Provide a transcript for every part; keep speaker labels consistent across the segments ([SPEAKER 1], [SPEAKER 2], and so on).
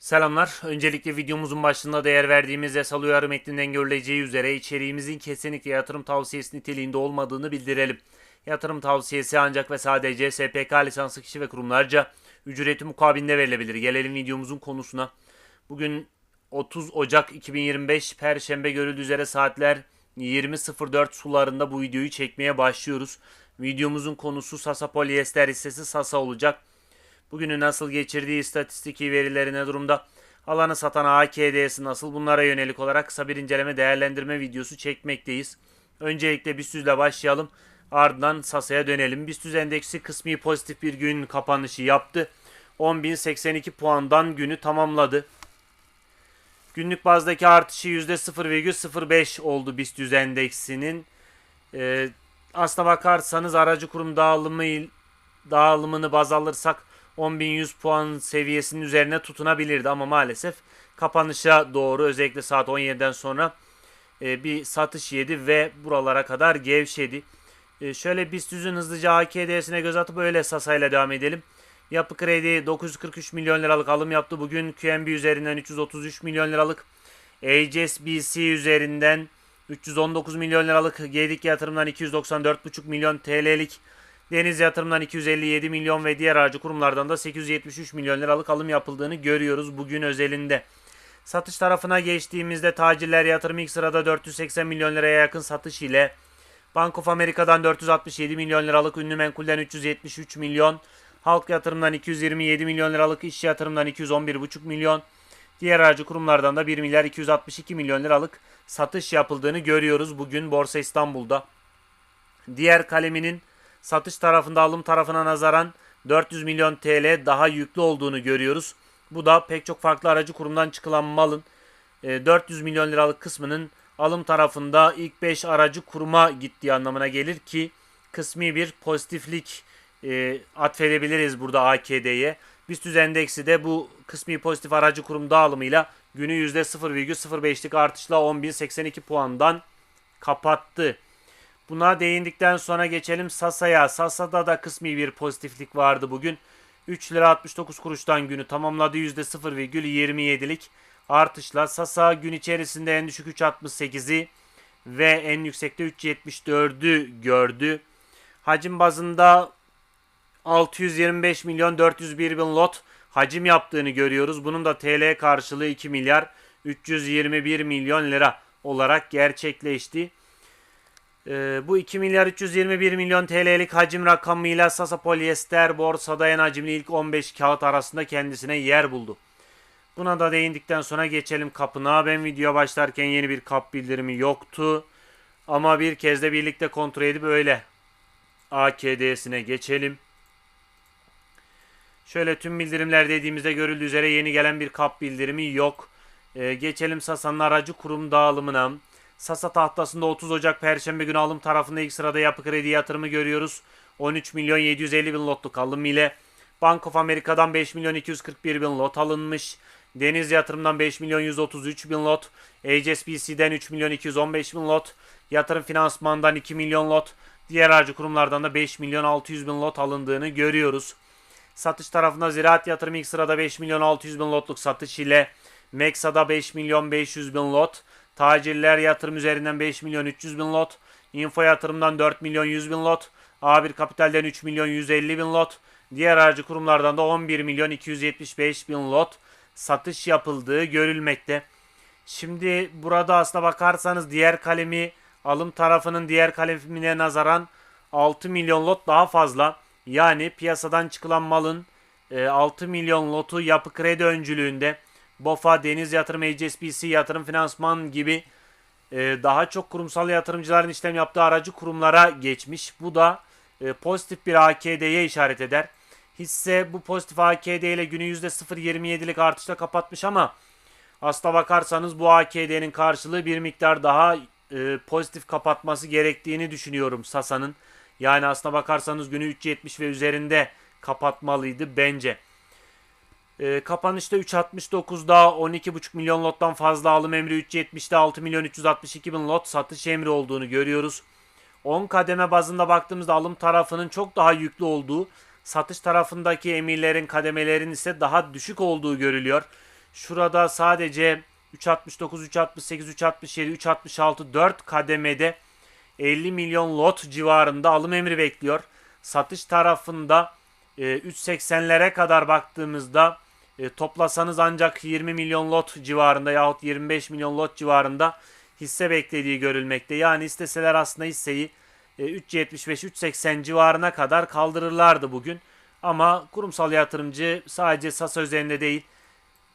[SPEAKER 1] Selamlar. Öncelikle videomuzun başında değer verdiğimiz yasal uyarı metninden görüleceği üzere içeriğimizin kesinlikle yatırım tavsiyesi niteliğinde olmadığını bildirelim. Yatırım tavsiyesi ancak ve sadece SPK lisanslı kişi ve kurumlarca ücreti mukabilinde verilebilir. Gelelim videomuzun konusuna. Bugün 30 Ocak 2025 Perşembe görüldüğü üzere saatler 20.04 sularında bu videoyu çekmeye başlıyoruz. Videomuzun konusu Sasa Polyester hissesi Sasa olacak. Bugünü nasıl geçirdiği istatistiki verileri ne durumda? Alanı satan AKD'si nasıl? Bunlara yönelik olarak kısa bir inceleme değerlendirme videosu çekmekteyiz. Öncelikle BIST başlayalım. Ardından Sasa'ya dönelim. BIST endeksi kısmi pozitif bir gün kapanışı yaptı. 10.082 puandan günü tamamladı. Günlük bazdaki artışı %0,05 oldu BIST endeksinin. Ee, aslına bakarsanız aracı kurum dağılımı dağılımını baz alırsak 10.100 puan seviyesinin üzerine tutunabilirdi ama maalesef kapanışa doğru özellikle saat 17'den sonra e, bir satış yedi ve buralara kadar gevşedi. E, şöyle BIST 100'ün hızlıca AKD'sine göz atıp öyle sasayla devam edelim. Yapı Kredi 943 milyon liralık alım yaptı. Bugün QNB üzerinden 333 milyon liralık. HSBC üzerinden 319 milyon liralık. Gedik yatırımdan 294,5 milyon TL'lik. Deniz yatırımdan 257 milyon ve diğer aracı kurumlardan da 873 milyon liralık alım yapıldığını görüyoruz bugün özelinde. Satış tarafına geçtiğimizde tacirler yatırım ilk sırada 480 milyon liraya yakın satış ile Bank of America'dan 467 milyon liralık ünlü menkulden 373 milyon, halk yatırımdan 227 milyon liralık iş yatırımdan 211,5 milyon, diğer aracı kurumlardan da 1 milyar 262 milyon liralık satış yapıldığını görüyoruz bugün Borsa İstanbul'da. Diğer kaleminin satış tarafında alım tarafına nazaran 400 milyon TL daha yüklü olduğunu görüyoruz. Bu da pek çok farklı aracı kurumdan çıkılan malın 400 milyon liralık kısmının alım tarafında ilk 5 aracı kuruma gittiği anlamına gelir ki kısmi bir pozitiflik e, atfedebiliriz burada AKD'ye. BIST endeksi de bu kısmi pozitif aracı kurum dağılımıyla günü %0,05'lik artışla 10.082 puandan kapattı. Buna değindikten sonra geçelim Sasa'ya. Sasa'da da kısmi bir pozitiflik vardı bugün. 3 lira 69 kuruştan günü tamamladı %0,27'lik artışla. Sasa gün içerisinde en düşük 3.68'i ve en yüksekte 3.74'ü gördü. Hacim bazında 625 milyon 401 bin lot hacim yaptığını görüyoruz. Bunun da TL karşılığı 2 milyar 321 milyon lira olarak gerçekleşti. Ee, bu 2 milyar 321 milyon TL'lik hacim rakamıyla Sasa Polyester borsada en hacimli ilk 15 kağıt arasında kendisine yer buldu. Buna da değindikten sonra geçelim kapına. Ben video başlarken yeni bir kap bildirimi yoktu. Ama bir kez de birlikte kontrol edip öyle AKD'sine geçelim. Şöyle tüm bildirimler dediğimizde görüldüğü üzere yeni gelen bir kap bildirimi yok. Ee, geçelim Sasa'nın aracı kurum dağılımına. Sasa tahtasında 30 Ocak Perşembe günü alım tarafında ilk sırada yapı kredi yatırımı görüyoruz. 13 milyon 750 bin lotluk alım ile Bank of America'dan 5 milyon 241 bin lot alınmış. Deniz yatırımdan 5 milyon 133 bin lot. HSBC'den 3 milyon 215 bin lot. Yatırım finansmandan 2 milyon lot. Diğer harcı kurumlardan da 5 milyon 600 bin lot alındığını görüyoruz. Satış tarafında ziraat yatırım ilk sırada 5 milyon 600 bin lotluk satış ile Mexa'da 5 milyon 500 bin lot. Tacirler yatırım üzerinden 5 milyon 300 bin lot. Info yatırımdan 4 milyon 100 bin lot. A1 Kapital'den 3 milyon 150 bin lot. Diğer aracı kurumlardan da 11 milyon 275 bin lot satış yapıldığı görülmekte. Şimdi burada aslına bakarsanız diğer kalemi alım tarafının diğer kalemine nazaran 6 milyon lot daha fazla. Yani piyasadan çıkılan malın 6 milyon lotu yapı kredi öncülüğünde BOFA, Deniz Yatırım, HSBC, Yatırım Finansman gibi e, daha çok kurumsal yatırımcıların işlem yaptığı aracı kurumlara geçmiş. Bu da e, pozitif bir AKD'ye işaret eder. Hisse bu pozitif AKD ile günü %0.27'lik artışla kapatmış ama aslına bakarsanız bu AKD'nin karşılığı bir miktar daha e, pozitif kapatması gerektiğini düşünüyorum Sasa'nın. Yani aslına bakarsanız günü 3.70 ve üzerinde kapatmalıydı bence. E, kapanışta 3.69'da 12.5 milyon lottan fazla alım emri 3.70'de 6 milyon 362 bin lot satış emri olduğunu görüyoruz. 10 kademe bazında baktığımızda alım tarafının çok daha yüklü olduğu, satış tarafındaki emirlerin kademelerin ise daha düşük olduğu görülüyor. Şurada sadece 3.69, 3.68, 3.67, 3.66 4 kademede 50 milyon lot civarında alım emri bekliyor. Satış tarafında e, 3.80'lere kadar baktığımızda e, toplasanız ancak 20 milyon lot civarında yahut 25 milyon lot civarında hisse beklediği görülmekte. Yani isteseler aslında hisseyi e, 3.75-3.80 civarına kadar kaldırırlardı bugün. Ama kurumsal yatırımcı sadece Sasa üzerinde değil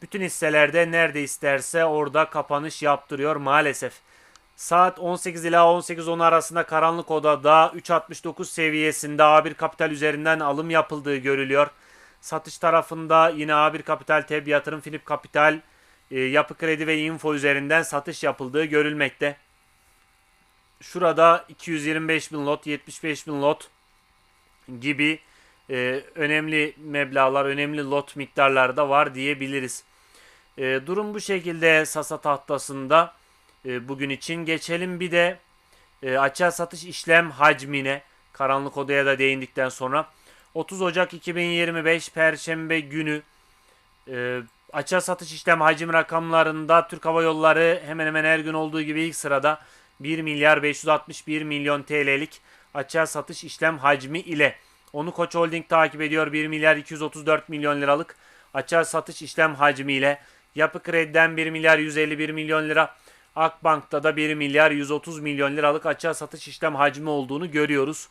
[SPEAKER 1] bütün hisselerde nerede isterse orada kapanış yaptırıyor maalesef. Saat 18 ila 18.10 arasında karanlık odada 3.69 seviyesinde A1 Kapital üzerinden alım yapıldığı görülüyor. Satış tarafında yine A1 Kapital, TEB Yatırım, Filip Kapital, e, Yapı Kredi ve Info üzerinden satış yapıldığı görülmekte. Şurada 225 bin lot, 75 bin lot gibi e, önemli meblalar, önemli lot miktarları da var diyebiliriz. E, durum bu şekilde Sasa tahtasında e, bugün için. Geçelim bir de e, açığa satış işlem hacmine karanlık odaya da değindikten sonra 30 Ocak 2025 Perşembe günü e, açığa satış işlem hacim rakamlarında Türk Hava Yolları hemen hemen her gün olduğu gibi ilk sırada 1 milyar 561 milyon TL'lik açığa satış işlem hacmi ile onu Koç Holding takip ediyor 1 milyar 234 milyon liralık açığa satış işlem hacmi ile Yapı Kredi'den 1 milyar 151 milyon lira Akbank'ta da 1 milyar 130 milyon liralık açığa satış işlem hacmi olduğunu görüyoruz.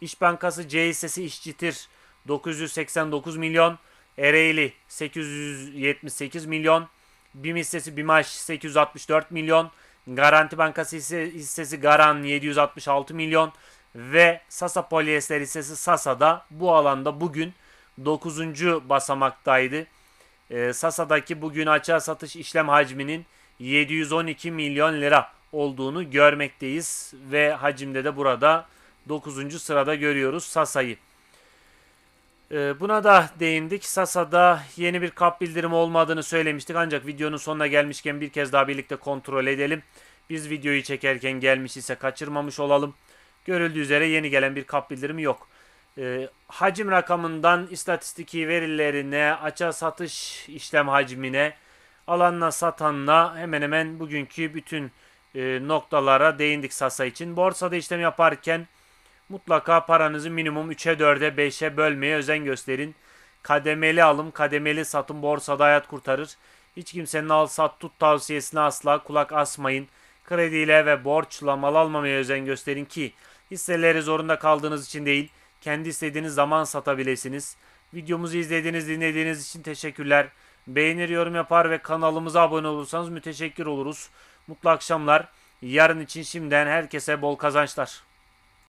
[SPEAKER 1] İş Bankası C hissesi İşçitir. 989 milyon, Ereğli 878 milyon, BİM hissesi BİMAŞ 864 milyon, Garanti Bankası hisse- hissesi Garan 766 milyon. Ve Sasa Polyester hissesi Sasa'da bu alanda bugün 9. basamaktaydı. Ee, Sasa'daki bugün açığa satış işlem hacminin 712 milyon lira olduğunu görmekteyiz. Ve hacimde de burada 9. sırada görüyoruz Sasa'yı. Ee, buna da değindik. Sasa'da yeni bir kap bildirimi olmadığını söylemiştik ancak videonun sonuna gelmişken bir kez daha birlikte kontrol edelim. Biz videoyu çekerken gelmiş ise kaçırmamış olalım. Görüldüğü üzere yeni gelen bir kap bildirimi yok. Ee, hacim rakamından istatistiki verilerine, açığa satış işlem hacmine, alanla satanla hemen hemen bugünkü bütün e, noktalara değindik Sasa için. Borsada işlem yaparken mutlaka paranızı minimum 3'e 4'e 5'e bölmeye özen gösterin. Kademeli alım, kademeli satım borsada hayat kurtarır. Hiç kimsenin al sat tut tavsiyesine asla kulak asmayın. Krediyle ve borçla mal almamaya özen gösterin ki hisseleri zorunda kaldığınız için değil, kendi istediğiniz zaman satabilirsiniz. Videomuzu izlediğiniz, dinlediğiniz için teşekkürler. Beğenir, yorum yapar ve kanalımıza abone olursanız müteşekkir oluruz. Mutlu akşamlar. Yarın için şimdiden herkese bol kazançlar.